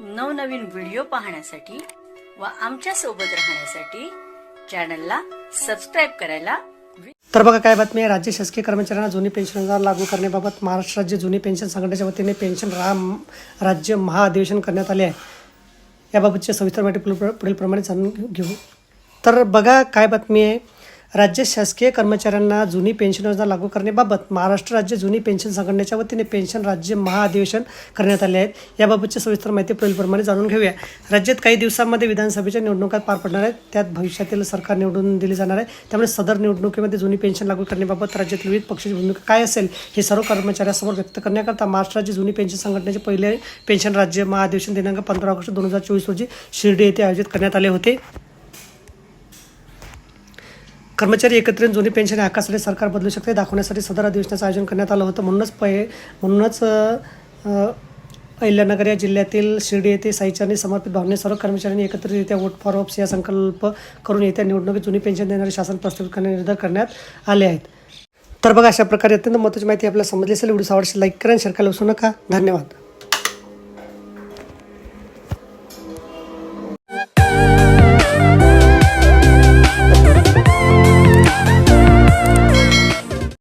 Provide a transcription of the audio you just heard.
नवनवीन व्हिडिओ पाहण्यासाठी व आमच्यासोबत राहण्यासाठी चॅनलला सबस्क्राईब करायला तर बघा काय बातमी आहे? राज्य शासकीय कर्मचाऱ्यांना जुनी पेन्शन लागू करण्याबाबत महाराष्ट्र राज्य जुनी पेन्शन संघटनेच्या वतीने पेन्शन राम राज्य महाअधिवेशन करण्यात आले आहे. याबाबतची सविस्तर माहिती पुढील पुढीलप्रमाणे जाणून घेऊ. तर बघा काय बातमी आहे? राज्य शासकीय कर्मचाऱ्यांना जुनी पेन्शन योजना लागू करण्याबाबत महाराष्ट्र राज्य जुनी पेन्शन संघटनेच्या वतीने पेन्शन राज्य महाअधिवेशन करण्यात आले आहेत याबाबतची सविस्तर माहिती पुढीलप्रमाणे जाणून घेऊया. राज्यात काही दिवसांमध्ये विधानसभेच्या निवडणुका पार पडणार आहेत. त्यात भविष्यातील सरकार निवडून दिली जाणार आहे. त्यामुळे सदर निवडणुकीमध्ये जुनी पेन्शन लागू करण्याबाबत राज्यातील विविध पक्षाची भूमिका काय असेल हे सर्व कर्मचाऱ्यांसमोर व्यक्त करण्याकरता महाराष्ट्र राज्य जुनी पेन्शन संघटनेचे पहिले पेन्शन राज्य महाअधिवेशन दिनांक पंधरा ऑगस्ट दोन हजार चोवीस रोजी शिर्डी येथे आयोजित करण्यात आले होते. कर्मचारी एकत्र येऊन जुनी पेन्शन आकासाठी सरकार बदलू शकते. दाखवण्यासाठी सदर अधिवेशनाचं आयोजन करण्यात आलं होतं. म्हणूनच पै म्हणूनच अहिल्यानगर या जिल्ह्यातील शिर्डी येथे साईचारणी समर्पित भावने सर्व कर्मचाऱ्यांनी एकत्रितरित्या वोट फॉर ऑप्स या संकल्प करून येत्या निवडणुकीत जुनी पेन्शन देणारे शासन प्रस्तावित करण्याचे निर्धार करण्यात आले आहेत. तर बघा अशा प्रकारे अत्यंत महत्त्वाची माहिती आपल्याला समजली असेल. व्हिडिओ आवडशी लाईक करा शेअर करायला विसरू नका. धन्यवाद.